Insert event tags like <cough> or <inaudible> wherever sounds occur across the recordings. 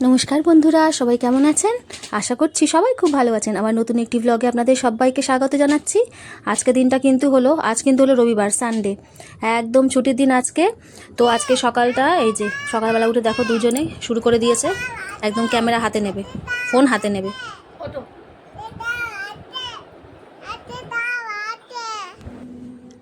নমস্কার বন্ধুরা, সবাই কেমন আছেন? আশা করছি সবাই খুব ভালো আছেন। আমার নতুন একটি ব্লগে আপনাদের সবাইকে স্বাগত জানাচ্ছি। আজকে দিনটা কিন্তু হলো, আজ কিন্তু হলো রবিবার সানডে একদম ছুটির দিন আজকে। তো আজকে সকালটা, এই যে সকালবেলা উঠে দেখো দুজনে শুরু করে দিয়েছে। একদম ক্যামেরা হাতে নেবে, ফোন হাতে নেবে।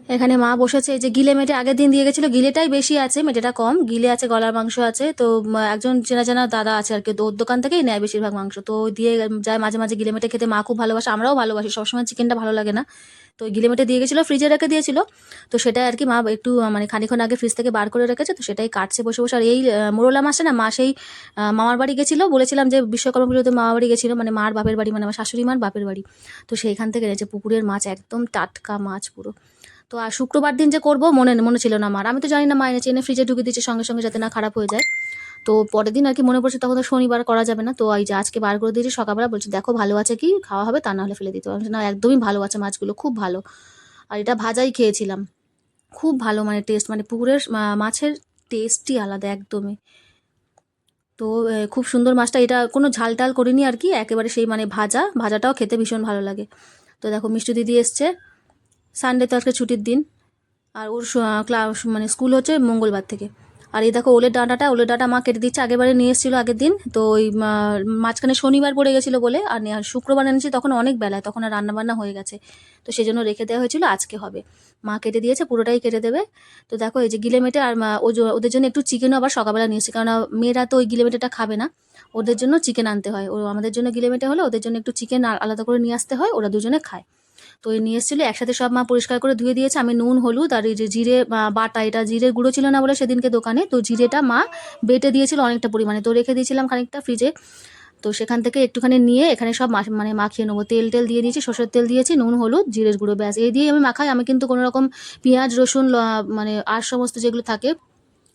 এখানে মা বসেছে যে গিলে মেটে আগের দিন দিয়ে গেছিল, গিলেটাই বেশি আছে মেটেটা কম, গিলে আছে, গলার মাংস আছে, তো একজন চেনা চেনা দাদা আছে আর কি ওর দোকান থেকেই নেয় বেশিরভাগ মাংস, তো দিয়ে যায় মাঝে মাঝে গিলে মেটে খেতে, মা খুব ভালোবাসে, আমরাও ভালোবাসি, সবসময় চিকেনটা ভালো লাগে না, তো গিলে মেটে দিয়ে গেছিল, ফ্রিজে রেখে দিয়েছিল, তো সেটা আর কি মা একটু মানে খানিক্ষণ আগে ফ্রিজ থেকে বার করে রেখেছে, তো সেটাই কাটছে বসে বসে, আর এই মোরলা মাসে না, মা সেই মামার বাড়ি গেছিল, বলেছিলাম যে বিশ্বকর্মা পুজোতে মামার বাড়ি গেছিল মানে মার বাপের বাড়ি মানে আমার শাশুড়ি মার বাপের বাড়ি, তো সেইখান থেকে এনেছে, পুকুরের মাছ, একদম টাটকা মাছ পুরো তো আর শুক্রবার দিন যে করব, মনে মনে ছিল না আমার। আমি তো জানি না মা এনেছে, এনে ফ্রিজে ঢুকে দিচ্ছে সঙ্গে সঙ্গে যাতে না খারাপ হয়ে যায়। তো পরের দিন আর কি মনে পড়ছে, তখন তো শনিবার করা যাবে না। তো এই যে আজকে বার করে দিয়েছি, সকালবেলা বলছি, দেখো, ভালো আছে কি? খাওয়া হবে, তা না হলে ফেলে দিতে হবে না, একদমই ভালো আছে মাছগুলো, খুব ভালো। আর এটা ভাজাই খেয়েছিলাম। খুব ভালো মানে টেস্ট মানে পুকুরের মাছের টেস্টই আলাদা একদমই। তো খুব সুন্দর মাছটা, এটা কোনো ঝাল টাল করিনি আর কি, একেবারে সেই মানে ভাজা, ভাজাটাও খেতে ভীষণ ভালো লাগে। তো দেখো, মিষ্টি দিদি এসছে। সানডে তো আজকে ছুটির দিন। আর ওর ক্লাস মানে স্কুল হচ্ছে মঙ্গলবার থেকে। আর এই দেখো, ওলের ডাঁটাটা, ওলের ডাঁটা মা কেটে দিচ্ছে আগেবারে নিয়ে এসেছিল আগের দিন। তো ওই মাঝখানে শনিবার পড়ে গেছিল বলে, আর শুক্রবার এনেছি তখন অনেক বেলায় তখন আর রান্নাবান্না হয়ে গেছে। তো সেই জন্য রেখে দেওয়া হয়েছিল, আজকে হবে। মা কেটে দিয়েছে, পুরোটাই কেটে দেবে। তো দেখো, এই যে গিলে মেটে, আর ওদের জন্য একটু চিকেনও আবার সকালবেলা নিয়ে এসেছে কারণ মেয়েরা তো ওই গিলে মেটেটা খাবে না। ওদের জন্য চিকেন আনতে হয়। ও, আমাদের জন্য গিলে মেটে হলে ওদের জন্য একটু চিকেন আলাদা করে নিয়ে আসতে হয়, ওরা দুজনে খায়। তো নিয়ে এসেছিল একসাথে সব মা পরিষ্কার করে ধুয়ে দিয়েছে। আমি নুন, হলুদ আর এই যে জিরে বাটা, এটা জিরে গুঁড়ো ছিল না বলে সেদিনকে দোকানে। তো জিরেটা মা বেটে দিয়েছিল অনেকটা পরিমাণে। তো রেখে দিয়েছিলাম খানিকটা ফ্রিজে। তো সেখান থেকে একটুখানি নিয়ে এখানে সব মানে মাখিয়ে নেব। তেল, টেল দিয়ে দিয়েছি, সর্ষের তেল দিয়েছি, নুন, হলুদ জিরের গুঁড়ো, ব্যাস। এই দিয়ে আমি মাখাই আমি কিন্তু কোনো রকম পেঁয়াজ, রসুন মানে আর সমস্ত যেগুলো থাকে,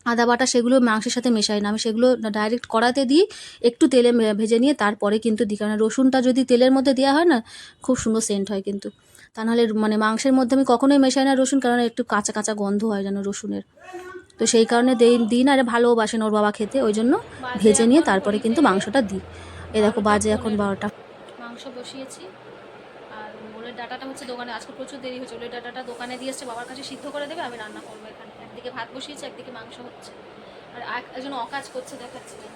আদা, বাটা, সেগুলো মাংসের সাথে মেশাই না। আমি সেগুলো ডাইরেক্ট কড়াতে দিই, একটু তেলে ভেজে নিয়ে তারপরে কিন্তু দিই। কারণ রসুনটা যদি তেলের মধ্যে দেওয়া হয় না, খুব সুন্দর সেন্ট হয় কিন্তু। তা নাহলে মানে মাংসের মধ্যে আমি কখনোই মেশাই না রসুন কারণ একটু কাঁচা কাঁচা গন্ধ হয় যেন রসুনের। তো সেই কারণে দেই না, আর ভালোবাসেন ওর বাবা খেতে, ওই জন্য ভেজে নিয়ে তারপরে কিন্তু মাংসটা দিই। এ দেখো বাজে এখন বারোটা। মাংস বসিয়েছি, আর ওলের ডাটাটা হচ্ছে দোকানে, আজকে প্রচুর দেরি হয়েছে, ওলের ডাটাটা দোকানে দিয়ে এসছে, বাবার কাছে সিদ্ধ করে দেবে, আমি রান্না করব এখানে। একদিকে ভাত বসিয়েছি, একদিকে মাংস হচ্ছে। আর একজন অকাজ করছে, দেখাচ্ছি কি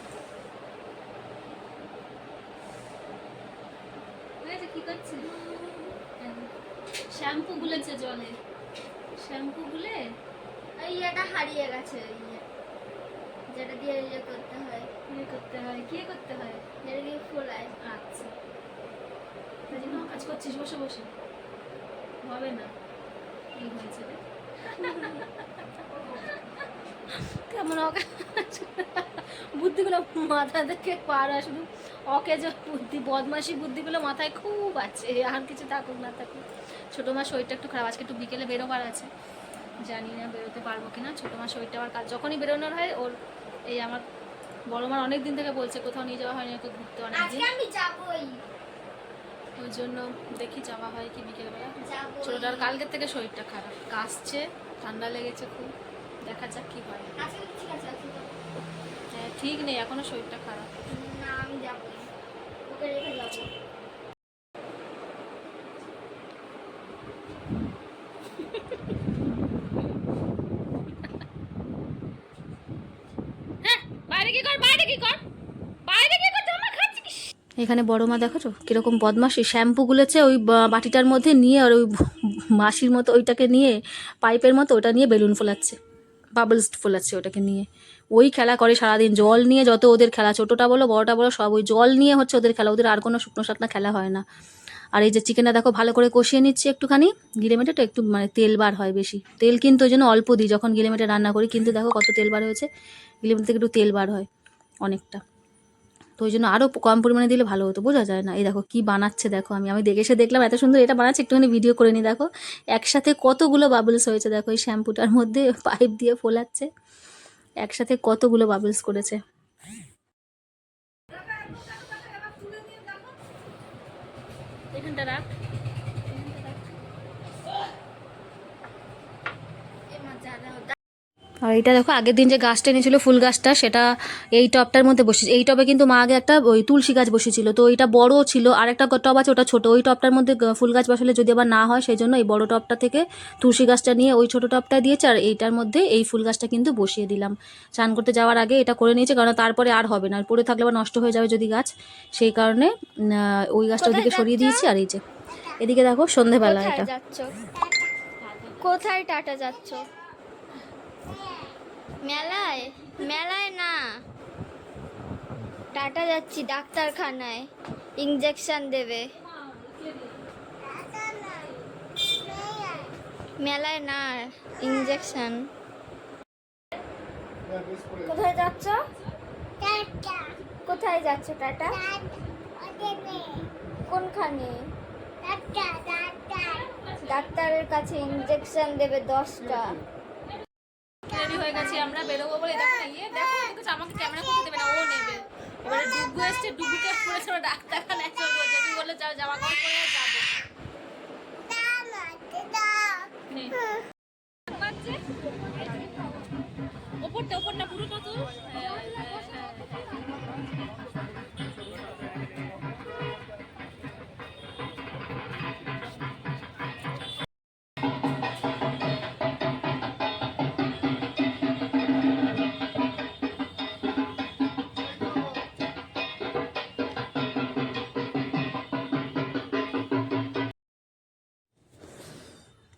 শ্যাম্পু গুলেছে জলে। শ্যাম্পু গুলে? এই এটা হারিয়ে গেছে ইয়ে। যেটা দিয়ে ইয়ে করতে হয়। ইয়ে করতে হয়। কি করতে হয়? যেটা দিয়ে ফোলায়। আচ্ছা। তাই জন্য কাজ করছিস বসে বসে। হবে না। এই হয়েছে রে? কেমন বুদ্ধিগুলো মাথা থেকে পার হয় শুধু অকেজ বুদ্ধি বদমাসি বুদ্ধিগুলো মাথায় খুব আছে। আর কিছু থাকুক না থাকুক। ছোটো মার শরীরটা একটু খারাপ আজকে একটু বিকেলে বেরোবার আছে। জানি না বেরোতে পারব কি না ছোটো মার শরীরটা আমার কাজ যখনই বেরোনোর হয় ওর এই আমার বড় মার অনেক দিন থেকে বলছে কোথাও নিয়ে যাওয়া হয়নি ওকে ঘুরতে অনেক দিন ওই জন্য দেখি যাওয়া হয় কি বিকেলবেলা। ছোটোটার কালকের থেকে শরীরটা খারাপ। কাশছে ঠান্ডা লেগেছে খুব। দেখা যাক কি হয়। আজকে যাব। হ্যাঁ, ঠিক নেই এখনও শরীরটা খারাপ। না আমি যাবই। ওকে রেখে যাব বাইরে কি কর বাইরে কি কর বাইরে কি কর জামা খাচ্ছিস এখানে বড় মা দেখো তো কীরকম বদমাসি শ্যাম্পু গুলেছে ওই বাটিটার মধ্যে নিয়ে আর ওই <laughs> মাসির মতো ওইটাকে নিয়ে, পাইপের মতো ওটা নিয়ে বেলুন ফোলাচ্ছে। বাবলস ফোলাচ্ছে ওটাকে নিয়ে। ওই খেলা করে সারাদিন। জল নিয়ে যত ওদের খেলা, ছোটোটা বলো, বড়টা বলো, সব ওই জল নিয়ে হচ্ছে ওদের খেলা। ওদের আর কোনো শুকনো শাকনা খেলা হয় না। আর এই যে চিকেনটা দেখো, ভালো করে কষিয়ে নিচ্ছি একটুখানি। গিলেমেটে তো একটু মানে তেল বার হয় বেশি। তেল কিন্তু ওই জন্য অল্প দিই। যখন গিলেমেটে রান্না করি, কিন্তু দেখো কত তেল বার হয়েছে। গিলেমেটে থেকে একটু তেল বার হয় অনেকটা। তো ওই জন্য আরও কম পরিমাণে দিলে ভালো হতো, বোঝা যায় না। এই দেখো কি বানাচ্ছে দেখো আমি। আমি দেখে এসে দেখলাম, এত সুন্দর এটা বানাচ্ছে, একটুখানি ভিডিও করে নিই দেখো। একসাথে কতগুলো বাবলস হয়েছে দেখো, এই শ্যাম্পুটার মধ্যে পাইপ দিয়ে ফোলাচ্ছে। একসাথে কতগুলো বাবলস করেছে। এখানটা রাখ এ মা জানা আর এটা দেখো আগের দিন যে গাছটা এনেছিল ফুল গাছটা সেটা এই টবটার মধ্যে বসে এই টবে কিন্তু মা আগে একটা ওই তুলসী গাছ বসেছিল। তো ওইটা বড় ছিল আর একটা টব আছে ওটা ছোট। ওই টবটার মধ্যে ফুল গাছ বসালে যদি আবার না হয় সেই জন্য এই বড় টবটা থেকে তুলসী গাছটা নিয়ে ওই ছোট টবটা দিয়েছে আর এইটার মধ্যে এই ফুল গাছটা কিন্তু বসিয়ে দিলাম। চান করতে যাওয়ার আগে এটা করে নিয়েছে কারণ তারপরে আর হবে না। পড়ে থাকলে আবার নষ্ট হয়ে যাবে যদি গাছ। সেই কারণে ওই গাছটা ওদিকে সরিয়ে দিয়েছি আর এই যে এদিকে দেখো সন্ধেবেলা এটা। কোথায় টাটা যাচ্ছ? মেলায়? মেলায় না। টাটা যাচ্ছি ডাক্তারখানায়। ইঞ্জেকশন দেবে। মেলায় না ইঞ্জেকশন কোথায় যাচ্ছ? কোথায় যাচ্ছ টাটা? কোনখানে? ডাক্তারের কাছে ইঞ্জেকশন দেবে দশটা। রেডি হয়ে গেছি, আমরা বেরোবো বলে দেখো ইয়ে। দেখো আমাকে ক্যামেরা করতে দেবে না, ও নেবে। এবারে ডুবু এসছে ডুবুকে পড়েছে ডাক্তারখানায়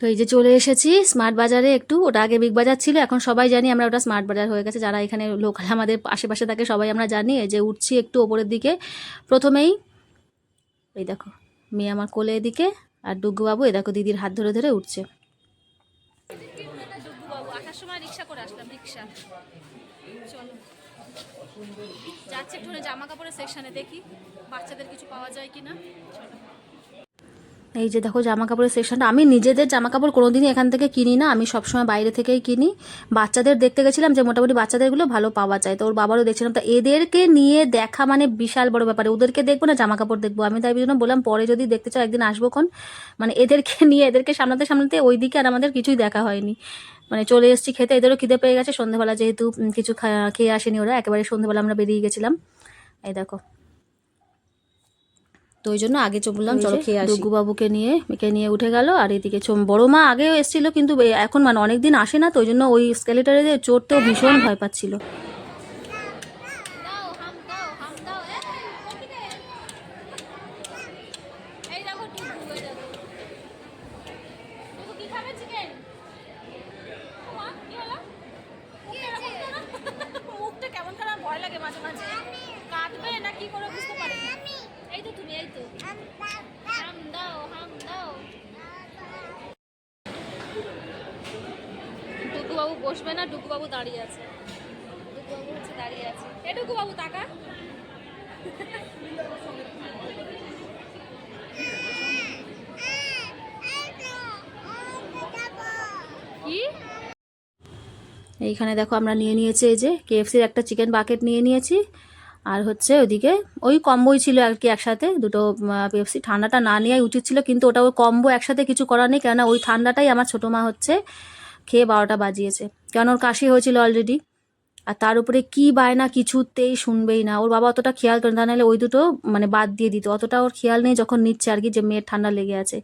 তো এই যে চলে এসেছি স্মার্ট বাজারে একটু, ওটা আগে বিগ বাজার ছিল, এখন সবাই জানি আমরা ওটা স্মার্ট বাজার হয়ে গেছে, যারা এখানে লোকাল আমাদের আশেপাশে থাকে সবাই আমরা জানি যে উঠছি একটু ওপরের দিকে, প্রথমেই এই দেখো, মেয়ে আমার কোলে এদিকে আর ডুগ্গু এ দেখো দিদির হাত ধরে ধরে উঠছে। যাচ্ছে একটু জামা কাপড়ের সেকশনে দেখি, বাচ্চাদের কিছু পাওয়া যায় কিনা। চলো। এই যে দেখো জামা কাপড়ের সেকশনটা আমি নিজেদের জামা কাপড় কোনোদিনই এখান থেকে কিনি না। আমি সবসময় বাইরে থেকেই কিনি। বাচ্চাদের দেখতে গেছিলাম যে মোটামুটি বাচ্চাদেরগুলো ভালো পাওয়া যায়। তো ওর বাবারও দেখছিলাম। তো এদেরকে নিয়ে দেখা মানে বিশাল বড় ব্যাপার। ওদেরকে দেখব না জামা কাপড় দেখব। আমি তাই জন্য বললাম, পরে যদি দেখতে চাও একদিন আসব কোন মানে এদেরকে <laughs> নিয়ে, এদেরকে সামলাতে সামলাতে ওই দিকে আর আমাদের কিছুই দেখা হয়নি। মানে চলে এসেছি খেতে। এদেরও খিদে পেয়ে গেছে। সন্ধ্যেবেলা যেহেতু কিছু খেয়ে আসেনি ওরা। একেবারে সন্ধ্যেবেলা আমরা বেরিয়ে গেছিলাম। এই দেখো। তো ওই জন্য আগে বললাম চলো খেয়ে আসি। বাবুকে নিয়ে মেয়েকে নিয়ে উঠে গেল আর এদিকে চোম- বড় মা আগেও এসেছিল কিন্তু এখন মানে অনেকদিন আসে না তো ওই জন্য ওই স্কেলেটারে চড়তেও ভীষণ ভয় পাচ্ছিল দাও হাম দাও হাম দাও এই দেখো ডুগু এই দেখো ডুগু কি খাবে চিকেন কি হলো মুখটা কেমন খারাপ ভয় লাগে মাঝে মাঝে কাঁদবে না কি করে বুঝতে পারি না। এই তো তুমি এই তো হাম দাও হাম দাও ডুগু বাবু বসবে না ডুগু বাবু দাঁড়িয়ে আছে। হচ্ছে দাঁড়িয়ে আছে। কি? এইখানে দেখো আমরা নিয়ে নিয়েছি এই যে কেএফসির একটা চিকেন বাকেট নিয়ে নিয়েছি। আর হচ্ছে ওদিকে ওই কম্বোই ছিল আর কি একসাথে। দুটো পেপসি ঠান্ডাটা না নেওয়াই উচিত ছিল, কিন্তু ওটা ওই কম্বো একসাথে কিছু করার নেই, কেননা ওই ঠান্ডাটাই আমার ছোটো মা হচ্ছে। খেয়ে বারোটা বাজিয়েছে। কেন ওর কাশি হয়েছিল অলরেডি আর তার উপরে কি বায়না কিছুতেই শুনবেই না। ওর বাবা অতটা খেয়াল করে না, তা নাহলে ওই দুটো মানে বাদ দিয়ে দিত। অতটা ওর খেয়াল নেই যখন নিচ্ছে আর কি যে মেয়ের ঠান্ডা লেগে আছে।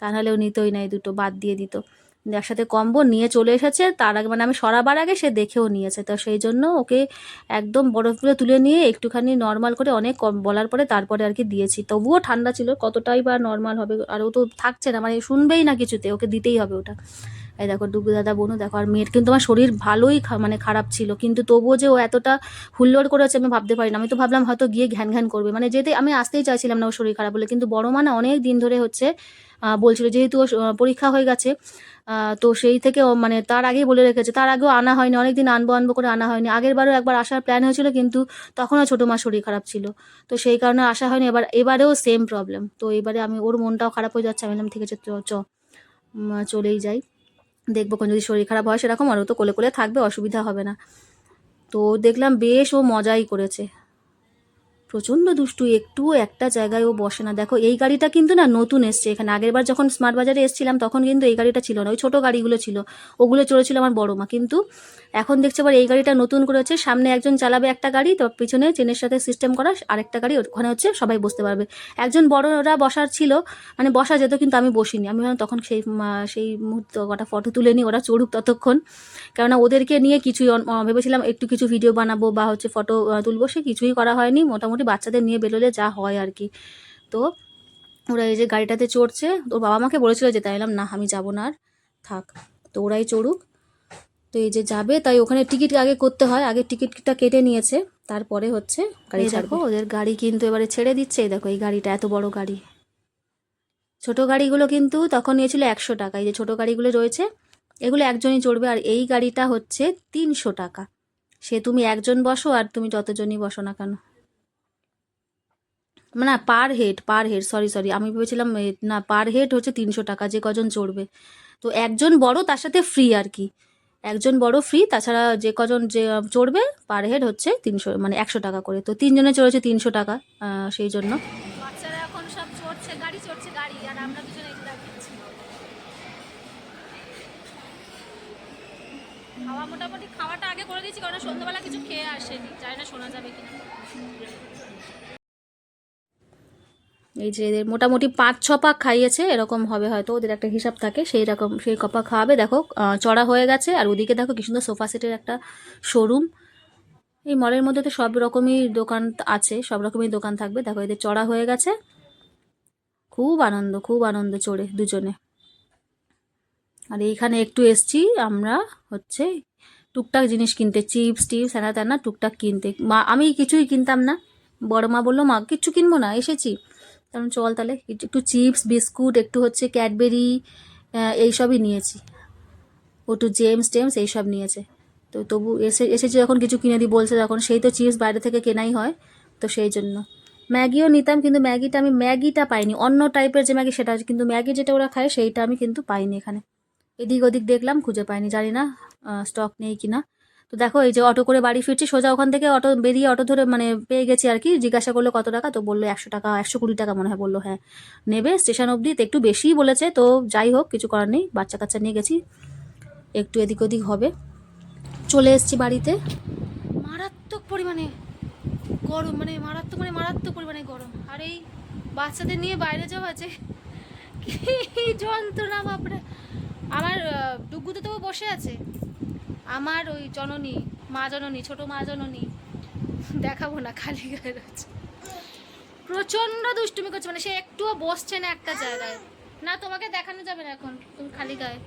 তা নাহলে ও নিতই না এই দুটো বাদ দিয়ে দিত। একসাথে কম্বো নিয়ে চলে এসেছে। তার আগে মানে আমি সরাবার আগে সে দেখেও নিয়েছে। তো সেই জন্য ওকে একদম বরফগুলো তুলে নিয়ে একটুখানি নর্মাল করে অনেক কম বলার পরে তারপরে আর কি দিয়েছি। তবুও ঠান্ডা ছিল কতটাই বা নর্মাল হবে। আর ও তো থাকছে না মানে শুনবেই না কিছুতে। ওকে দিতেই হবে ওটা। এই দেখো ডুগু দাদা বোনু দেখো, আর মেয়ের কিন্তু আমার শরীর ভালোই মানে খারাপ ছিল। কিন্তু তবুও যে ও এতটা হুল্লোড় করেছে আমি ভাবতে পারি না। আমি তো ভাবলাম হয়তো গিয়ে ঘ্যান ঘ্যান করবে। মানে যেতে আমি আসতেই চাইছিলাম না ওর শরীর খারাপ বলে। কিন্তু বড় মা না অনেক দিন ধরে হচ্ছে বলছিল যেহেতু পরীক্ষা হয়ে গেছে তো সেই থেকে মানে তার আগেই বলে রেখেছে। তার আগেও আনা হয়নি অনেক দিন আনব আনব করে আনা হয়নি। আগের বারও একবার আসার প্ল্যান হয়েছিল, কিন্তু তখনও ছোটো মা শরীর খারাপ ছিল। তো সেই কারণে আসা হয়নি। এবার এবারেও সেম প্রবলেম তো এবারে আমি ওর মনটাও খারাপ হয়ে যাচ্ছে। আমি ঠিক আছে, চ চলেই যাই। দেখব কোন যদি শরীর খারাপ হয় সেরকম আর ও তো কোলে কোলে থাকবে, অসুবিধা হবে না। তো দেখলাম বেশ ও মজাই করেছে। প্রচণ্ড দুষ্টু, একটুও একটা জায়গায় ও বসে না। দেখো, এই গাড়িটা কিন্তু না নতুন এসছে। এখানে আগের বার যখন স্মার্ট বাজারে এসেছিলাম, তখন কিন্তু এই গাড়িটা ছিল না। ওই ছোটো গাড়িগুলো ছিল। ওগুলো চড়েছিল আমার বড় মা। কিন্তু এখন দেখছে আবার এই গাড়িটা নতুন করেছে সামনে একজন চালাবে একটা গাড়ি, তো পিছনে চেনের সাথে সিস্টেম করা, আরেকটা গাড়ি, ওখানে হচ্ছে সবাই বসতে পারবে। একজন বড়রা বসার ছিল মানে বসা যেত, কিন্তু আমি বসিনি। আমি তখন সেই সেই মুহূর্তে, কটা ফটো তুলে নিই, ওরা চড়ুক ততক্ষণ। কেননা ওদেরকে নিয়ে কিছুই ভেবেছিলাম একটু কিছু ভিডিও বানাবো বা হচ্ছে ফটো তুলবো, সে কিছুই করা হয়নি। মোটামুটি বাচ্চাদের নিয়ে বেরোলে যা হয় আর কি। তো ওরা এই যে গাড়িটাতে চড়ছে ওর বাবা মাকে বলেছিল যেতে আমি বললাম না আমি যাব না আর থাক। তো ওরাই চড়ুক। তো এই যে যাবে তাই ওখানে টিকিট আগে করতে হয় আগে টিকিটটা কেটে নিয়েছে তারপরে হচ্ছে গাড়ি ছাড়বো। ওদের গাড়ি কিন্তু এবারে ছেড়ে দিচ্ছে এই দেখো এই গাড়িটা এত বড় গাড়ি। ছোট গাড়িগুলো কিন্তু তখন নিয়েছিল একশো টাকা এই যে ছোট গাড়িগুলো রয়েছে এগুলো একজনই চড়বে আর এই গাড়িটা হচ্ছে তিনশো টাকা। সে তুমি একজন বসো আর তুমি যতজনই বসো না কেন। না per head per head sorry sorry আমি ভেবেছিলাম না পার হেড হচ্ছে তিনশো টাকা, যে কজন চড়বে। তো একজন বড় তার সাথে ফ্রি আর কি। একজন বড় ফ্রি তাছাড়া যে কজন, যে চড়বে পার হেড হচ্ছে তিনশো মানে একশো টাকা করে। তো তিনজনে চড়েছে তিনশো টাকা সেই জন্য। খাওয়া, মোটামুটি খাওয়াটা আগে করে দিয়েছি কারণ সন্ধ্যাবেলা কিছু খেয়ে আসেনি, জানি না শোনা যাবে কিনা। এই যে এদের মোটামুটি পাঁচ, ছ পাক খাইয়েছে, এরকম হবে হয়তো, ওদের একটা হিসাব থাকে, সেই রকম, সেই কপা খাওয়াবে। দেখো চড়া হয়ে গেছে, আর ওদিকে দেখো কি সুন্দর সোফা সেটের একটা শোরুম। এই মলের মধ্যে তো সব রকমই দোকান আছে, সব রকমই দোকান থাকবে। দেখো, এদের চড়া হয়ে গেছে। খুব আনন্দ খুব আনন্দ চড়ে দুজনে। আর এইখানে একটু এসছি, আমরা হচ্ছে টুকটাক জিনিস কিনতে, চিপস টিপস, হ্যানা ত্যানা টুকটাক কিনতে। মা, আমি কিছুই কিনতাম না। বড় মা বলল, মা, কিচ্ছু কিনবো না, এসেছি। কারণ চল তাহলে, একটু চিপস, বিস্কুট, একটু হচ্ছে ক্যাডবেরি এইসবই নিয়েছি। ও জেমস, টেমস এইসব নিয়েছে। তো তবু এসে, এসেছে যখন কিছু কিনে দিই বলছে তখন সেই তো চিপস বাইরে থেকে কেনাই হয়, তো সেই জন্য। ম্যাগিও নিতাম, কিন্তু ম্যাগিটা আমি, ম্যাগিটা পাইনি। অন্য টাইপের যে ম্যাগি সেটা কিন্তু ম্যাগি যেটা ওরা খায়, সেইটা আমি কিন্তু পাইনি এখানে। এদিক ওদিক দেখলাম, খুঁজে পাইনি। জানি না স্টক নেই কিনা। তো দেখো এই যে অটো করে বাড়ি ফিরছি সোজা ওখান থেকে অটো বেরিয়ে অটো ধরে মানে পেয়ে গেছি আর কি জিজ্ঞাসা করল কত টাকা তো বলল একশো টাকা একশো কুড়ি টাকা মনে হয় বলল হ্যাঁ। নেবে স্টেশন অবধি তো একটু বেশিই বলেছে তো যাই হোক কিছু করার নেই বাচ্চা কাচ্চা নিয়ে গেছি একটু এদিক ওদিক হবে। চলে এসছি বাড়িতে। মারাত্মক পরিমাণে গরম মানে মারাত্মক মানে মারাত্মক পরিমাণে গরম। আর এই বাচ্চাদের নিয়ে বাইরে যাওয়া আছে কি যন্ত্রণা বাপরে। আমার আহ, ডুগু তো বসে আছে। আমার ওই জননী, মা জননী, ছোট মা জননী, দেখাবো না খালি গায়ে রয়েছে। প্রচণ্ড দুষ্টুমি করছে মানে সে একটুও বসছে না একটা জায়গায়। না, তোমাকে দেখানো যাবে না এখন, তুমি খালি গায়ে।